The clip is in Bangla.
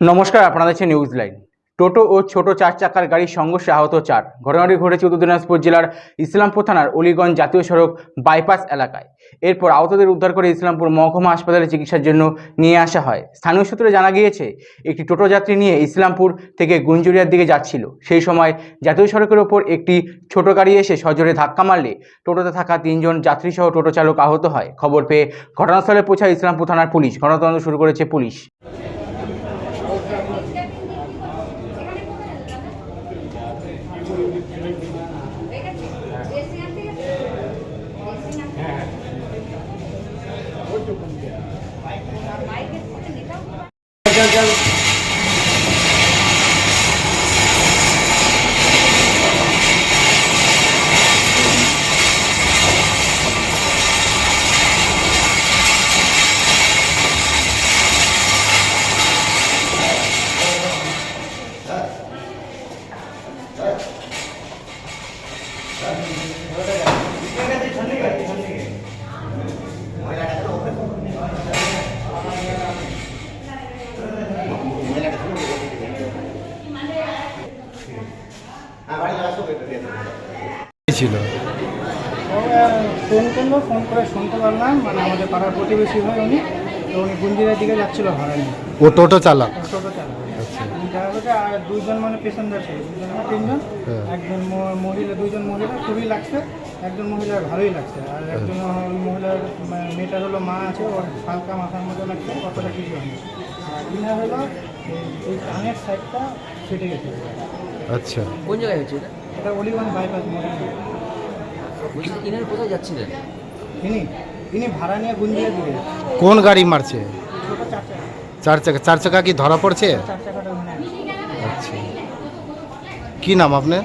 নমস্কার, আপনারা দেখছেন নিউজ লাইন টোটো ও ছোট চার চাকার গাড়ির সংঘর্ষে আহত চার। ঘটনাটি ঘটেছে উত্তর দিনাজপুর জেলার ইসলামপুর থানার অলিগঞ্জ জাতীয় সড়ক বাইপাস এলাকায়। এরপর আহতদের উদ্ধার করে ইসলামপুর মহকুমা হাসপাতালে চিকিৎসার জন্য নিয়ে আসা হয়। স্থানীয় সূত্রে জানা গিয়েছে, একটি টোটো যাত্রী নিয়ে ইসলামপুর থেকে গুঞ্জুরিয়ার দিকে যাচ্ছিল। সেই সময় জাতীয় সড়কের ওপর একটি ছোট গাড়ি এসে সজোরে ধাক্কা মারলে টোটোতে থাকা তিনজন যাত্রীসহ টোটো চালক আহত হয়। খবর পেয়ে ঘটনাস্থলে পৌঁছায় ইসলামপুর থানার পুলিশ। ঘটনাতদন্ত শুরু করেছে পুলিশ। All right. ছিল। ফোন করল ফোন করে শুনতে পারলাম মানে আমাদের পাড়ার প্রতিবেশী হয় উনি তো উনি গুঞ্জিরার দিকে যাচ্ছিল ভাড়া নিয়ে। ও টোটো চালক? টোটো চালক। আর দুইজন মানে পেসেঞ্জার ছিল দুজন না তিনজন। হ্যাঁ। একজন ম- মহিলা দুইজন মহিলা খুবই লাগছে। একজন মহিলার ভালোই লাগছে। আর একজন মহিলার মেয়েটার হলো মা আছে ওর হালকা মাথার মতো লাগছে কতটা কিছু হয়নি। আর ইনার হলো এই- এই কানের সাইডটা ফেটে গেছে। আচ্ছা। কোন জায়গায় হচ্ছে এটা? এটা অলিগঞ্জ বাইপাস বলছি ইনার কোথায় যাচ্ছিলেন? ইনি ইনি ভাড়া নিয়ে গুঞ্জিরার দিকে কোন গাড়ি মারছে? চার চাকা। চার চাকা কি ধরা পড়ছে। আচ্ছা। কি নাম আপনার?